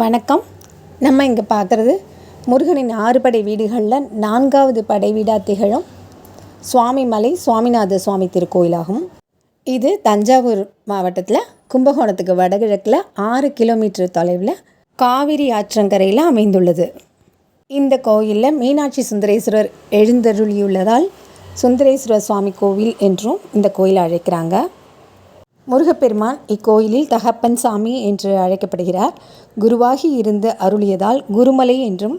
வணக்கம். நம்ம இங்கே பார்க்குறது முருகனின் ஆறு படை வீடுகளில் நான்காவது படை வீடாக திகழும் சுவாமிமலை சுவாமிநாத சுவாமி திருக்கோயிலாகும். இது தஞ்சாவூர் மாவட்டத்தில் கும்பகோணத்துக்கு வடகிழக்கில் ஆறு கிலோமீட்டர் தொலைவில் காவிரி ஆற்றங்கரையில் அமைந்துள்ளது. இந்த கோயிலில் மீனாட்சி சுந்தரேஸ்வரர் எழுந்தருளியுள்ளதால் சுந்தரேஸ்வரர் சுவாமி கோவில் என்றும் இந்த கோயிலை அழைக்கிறாங்க. முருகப்பெருமான் இக்கோயிலில் தகப்பன் சாமி என்று அழைக்கப்படுகிறார். குருவாகி இருந்து அருளியதால் குருமலை என்றும்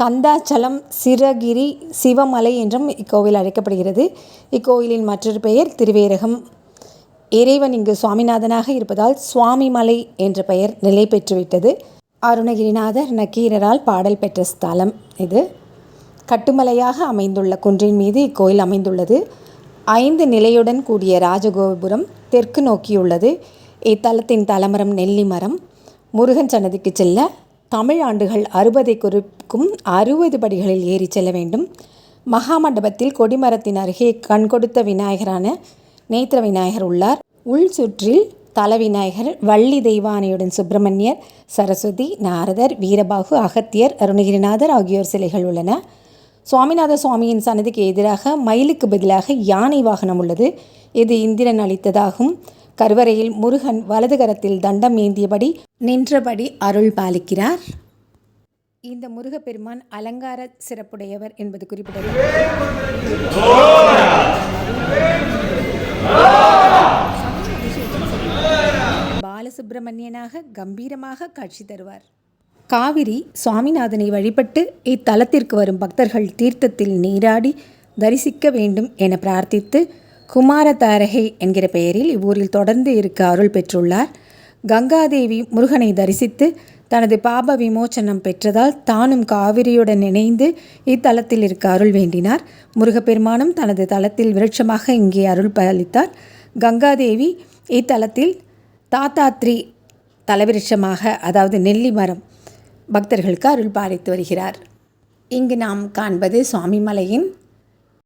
கந்தாச்சலம் சிரகிரி சிவமலை என்றும் இக்கோவில் அழைக்கப்படுகிறது. இக்கோயிலின் மற்றொரு பெயர் திருவேரகம். இறைவன் இங்கு சுவாமிநாதனாக இருப்பதால் சுவாமிமலை என்ற பெயர் நிலை பெற்றுவிட்டது. அருணகிரிநாதர் நக்கீரரால் பாடல் பெற்ற ஸ்தலம் இது. கட்டுமலையாக அமைந்துள்ள குன்றின் மீது இக்கோயில் அமைந்துள்ளது. ஐந்து நிலையுடன் கூடிய ராஜகோபுரம் தெற்கு நோக்கியுள்ளது. இத்தலத்தின் தலமரம் நெல்லி மரம். முருகன் சன்னதிக்கு செல்ல தமிழ் ஆண்டுகள் அறுபதை குறிக்கும் அறுபது படிகளில் ஏறி செல்ல வேண்டும். மகாமண்டபத்தில் கொடிமரத்தின் அருகே கண் கொடுத்த விநாயகரான நேத்திர விநாயகர் உள்ளார். உள் சுற்றில் தல விநாயகர் வள்ளி தெய்வானையுடன் சுப்பிரமணியர் சரஸ்வதி நாரதர் வீரபாகு அகத்தியர் அருணகிரிநாதர் ஆகியோர் சிலைகள் உள்ளன. சுவாமிநாத சுவாமியின் சன்னதிக்கு எதிராக மயிலுக்கு பதிலாக யானை வாகனம் உள்ளது. இது இந்திரன் அளித்ததாகும். கருவறையில் முருகன் வலது கரத்தில் தண்டம் ஏந்தியபடி நின்றபடி அருள் பாலிக்கிறார். இந்த முருகப்பெருமான் அலங்கார சிறப்புடையவர் என்பது குறிப்பிடத்தக்கது. பாலசுப்பிரமணியனாக கம்பீரமாக காட்சி தருவார். காவிரி சுவாமிநாதனை வழிபட்டு இத்தலத்திற்கு வரும் பக்தர்கள் தீர்த்தத்தில் நீராடி தரிசிக்க வேண்டும் என பிரார்த்தித்து குமாரதாரகை என்கிற பெயரில் இவ்வூரில் தொடர்ந்து இருக்க அருள் பெற்றுள்ளார். கங்காதேவி முருகனை தரிசித்து தனது பாப விமோச்சனம் பெற்றதால் தானும் காவிரியுடன் இணைந்து இத்தலத்தில் இருக்க அருள் வேண்டினார். முருகப்பெருமானும் தனது தலத்தில் விருட்சமாக இங்கே அருள் பலித்தார். கங்காதேவி இத்தலத்தில் தாத்தாத்ரி தலவிருட்சமாக அதாவது நெல்லி மரம் பக்தர்களுக்கு அருள் பாரித்து வருகிறார். இங்கு நாம் காண்பது சுவாமிமலையின்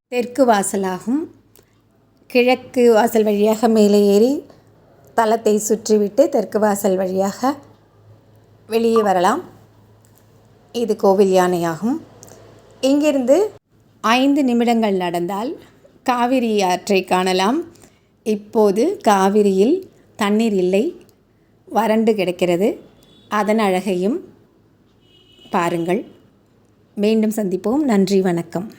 தெற்கு வாசலாகும். கிழக்கு வாசல் வழியாக மேலே ஏறி தளத்தை சுற்றிவிட்டு தெற்கு வாசல் வழியாக வெளியே வரலாம். இது கோவில் யானையாகும். இங்கிருந்து ஐந்து நிமிடங்கள் நடந்தால் காவிரி ஆற்றை காணலாம். இப்போது காவிரியில் தண்ணீர் இல்லை. வறண்டு கிடக்கிறது. அதன் அழகையும் பாருங்கள். மீண்டும் சந்திப்போம். நன்றி வணக்கம்.